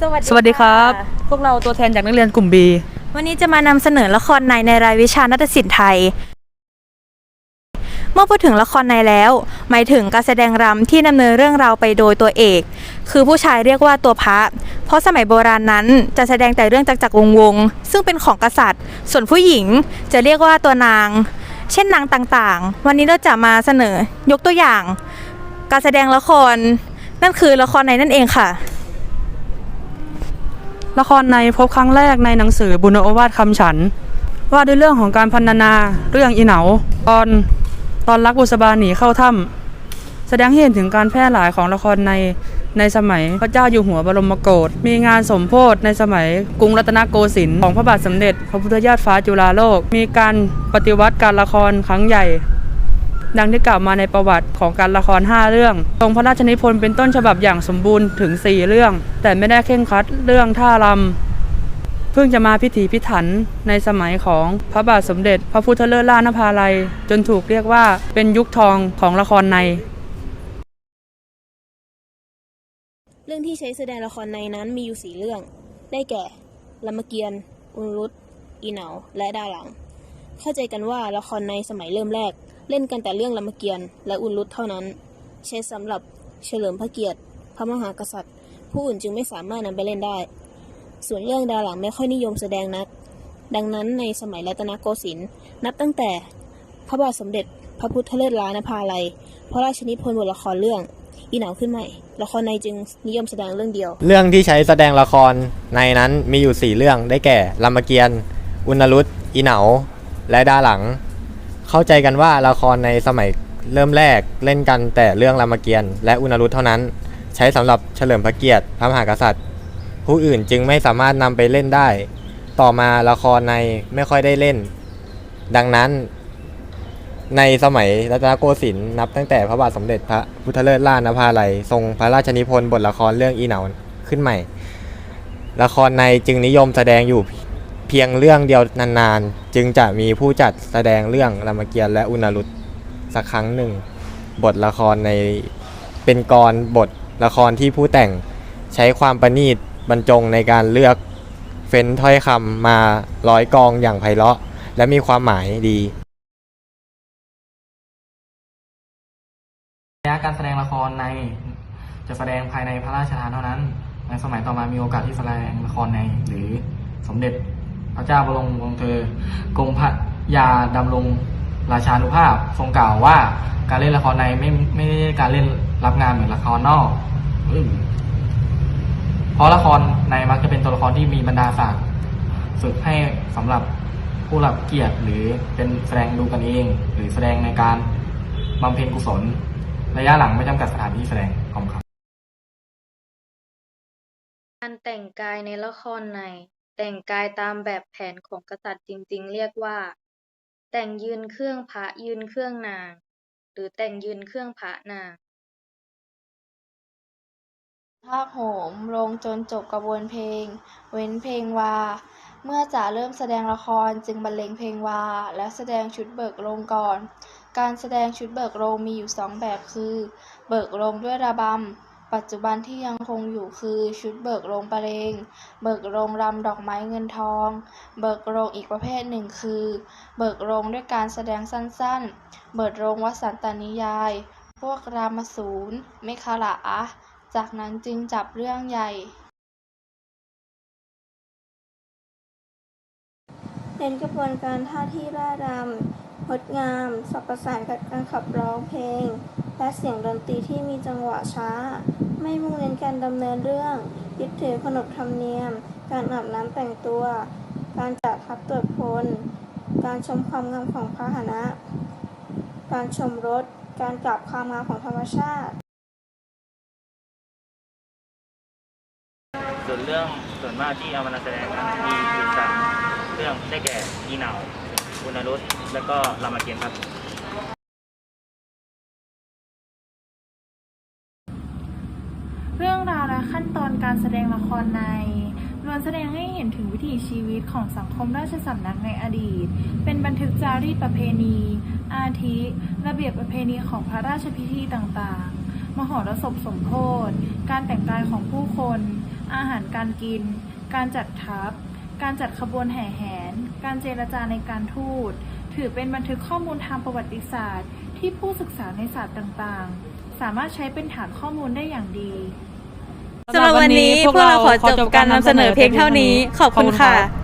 สวัสดีสวัสดีครับะพวกเราตัวแทนจากนักเรียนกลุ่ม B วันนี้จะมานำเสนอละครในในรายวิชานาฏศิลป์ไทย เมื่อพูดถึงละครในแล้ว หมายถึงการแสดงรำที่ดำเนินเรื่องราวไปโดยตัวเอก คือผู้ชายเรียกว่าตัวพระ เพราะสมัยโบราณนั้นจะแสดงแต่เรื่องจักรจักรวงศ์วงศ์ซึ่งเป็นของกษัตริย์ ส่วนผู้หญิงจะเรียกว่าตัวนาง เช่นนางต่างๆ วันนี้เราจะมาเสนอยกตัวอย่าง การแสดงละครนั่นคือละครในนั่นเองค่ะ ละครในพบครั้งแรกในหนังสือบุญโอวาทคำฉัน ว่าด้วยเรื่องของการพันนาเรื่องอีเหนาตอนตอนรักบุษบาหนีเข้าถ้ำแสดงให้เห็นถึงการแพร่หลายของละครในในสมัยพระเจ้าอยู่หัวบรมโกศมีงานสมโพธในสมัยกรุงรัตนโกสินทร์ของพระบาทสมเด็จ พระพุทธยอดฟ้าจุฬาโลก มีการปฏิวัติการละครครั้งใหญ่ ดังที่กล่าวมาในประวัติของการละคร 5 เรื่อง ทรงพระราชนิพนธ์เป็นต้นฉบับอย่างสมบูรณ์ถึง 4 เรื่อง แต่ไม่ได้เคร่งคัดเรื่องท่ารำเพิ่งจะมาพิถีพิถันในสมัยของพระบาทสมเด็จ พระพุทธเลิศล่านภาลัย จนถูกเรียกว่าเป็นยุคทองของละครใน เรื่องที่ใช้แสดงละครในนั้นมีอยู่สี่เรื่อง ได้แก่รามเกียรติอุรุตอีเหนาและดาหลัง เข้าใจกันว่าละครในสมัยเริ่มแรก เล่นกันแต่เรื่องรามเกียรติ์และอุรุตเท่านั้น ใช้สำหรับเฉลิมพระเกียรติ พระมหากษัตริย์ ผู้อื่นจึงไม่สามารถนำไปเล่นได้ ส่วนเรื่องดาหลังไม่ค่อยนิยมแสดงนัก ดังนั้นในสมัยรัตนโกสินทร์นับตั้งแต่ พระบาทสมเด็จพระพุทธเลิศล้านภาลัยพระราชนิพนธ์บทละครเรื่องอีเหนาขึ้นใหม่ ละครในจึงนิยมแสดงเรื่องเดียว เรื่องที่ใช้แสดงละครในนั้นมีอยู่ 4 เรื่องได้แก่รามเกียรติ์อุณรุตอีเหนาและดาหลัง เข้าใจกันว่าละครในสมัยเริ่มแรกเล่นกันแต่เรื่องรามเกียรติ์และอุณรุตเท่านั้น ใช้สำหรับเฉลิมพระเกียรติพระมหากษัตริย์ ผู้อื่นจึงไม่สามารถนำไปเล่นได้ ต่อมาละครในไม่ค่อยได้เล่น ดังนั้นในสมัยรัตนโกสินทร์นับตั้งแต่พระบาทสมเด็จพระพุทธเลิศล่านภาลัยทรงพระราชนิพนธ์บทละครเรื่องอีเหนาขึ้นใหม่ ละครในจึงนิยมแสดงอยู่ เพียงเรื่องเดียวนานๆ จึงจะมีผู้จัดแสดงเรื่องรามเกียรติ์และอุณรุตสักครั้งหนึ่ง บทละครในเป็นกรบทละครที่ผู้แต่งใช้ความประณีตบรรจงในการเลือกเฟ้นถ้อยคำมาร้อยกองอย่างไพเราะ และมีความหมายดีระยะการแสดงละครในจะแสดงภายในพระราชทานเท่านั้น ในสมัยต่อมามีโอกาสที่แสดงละครในหรือสมเด็จ ระเจ้าบรมวงศ์เธอกรมพระยาดำรงราชานุภาพ ทรงกล่าวว่าการเล่นละครในไม่ไม่การเล่นรับงานเหมือนละครนอกเพราะละครในมักจะเป็นตัวละครที่มีบรรดาศักดิ์ฝึกให้สำหรับผู้รับเกียรติหรือเป็นแสดงดูกันเอง หรือแสดงในการบำเพ็ญกุศล ระยะหลังไม่จำกัดสถานที่แสดงขอบคุณครับการแต่งกายในละครใน แต่งกายตามแบบแผนของกษัตริย์จริง ๆ เรียกว่า แต่งยืนเครื่องพระยืนเครื่องนาง หรือแต่งยืนเครื่องพระนางภาคโหมลงจนจบกระบวนเพลง เว้นเพลงวา เมื่อจะเริ่มแสดงละครจึงบรรเลงเพลงวา และแสดงชุดเบิกโรงก่อน การแสดงชุดเบิกโรงมีอยู่สองแบบคือ เบิกโรงด้วยระบำ ปัจจุบันที่ยังคงอยู่คือชุดเบิกโรงประเลง เบิกโรงรำดอกไม้เงินทอง เบิกโรงอีกประเภทหนึ่งคือ เบิกโรงด้วยการแสดงสั้นๆ เบิกโรงวสันตนิยาย พวกรามสูรเมขลาจากนั้นจึงจับเรื่องใหญ่เน้นกระบวนการท่าที่ร่ายรำ งดงาม สับประสานกับการขับร้องเพลง และเสียงดนตรีที่มีจังหวะช้า ไม่มุ่งเน้นการดำเนินเรื่อง ยึดถือขนบธรรมเนียม การอาบน้ำแต่งตัว การจัดทัพตรวจพล การชมความงามของพาหนะ การชมรถ การกลับความงามของธรรมชาติ ส่วนเรื่องส่วนมากที่เอามานำแสดงนั้นมีอยู่สามเรื่องได้แก่อีเหนา อุณรุตแล้วก็รามเกียรติครับ เรื่องราวและขั้นตอนการแสดงละครในล้วนแสดงให้เห็นถึงวิถีชีวิตของสังคมราชสำนักในอดีต เป็นบันทึกจารีตประเพณี อาทิ ระเบียบประเพณีของพระราชพิธีต่างๆ มหรสพสมโพธิการแต่งกายของผู้คน อาหารการกิน การจัดทัพ การจัดขบวนแห่แหน การเจรจาในการทูต ถือเป็นบันทึกข้อมูลทางประวัติศาสตร์ ที่ผู้ศึกษาในศาสตร์ต่างๆ สามารถใช้เป็นฐานข้อมูลได้อย่างดีสำหรับวันนี้พวกเราขอจบการนำเสนอเพียงเท่านี้ ขอบคุณค่ะ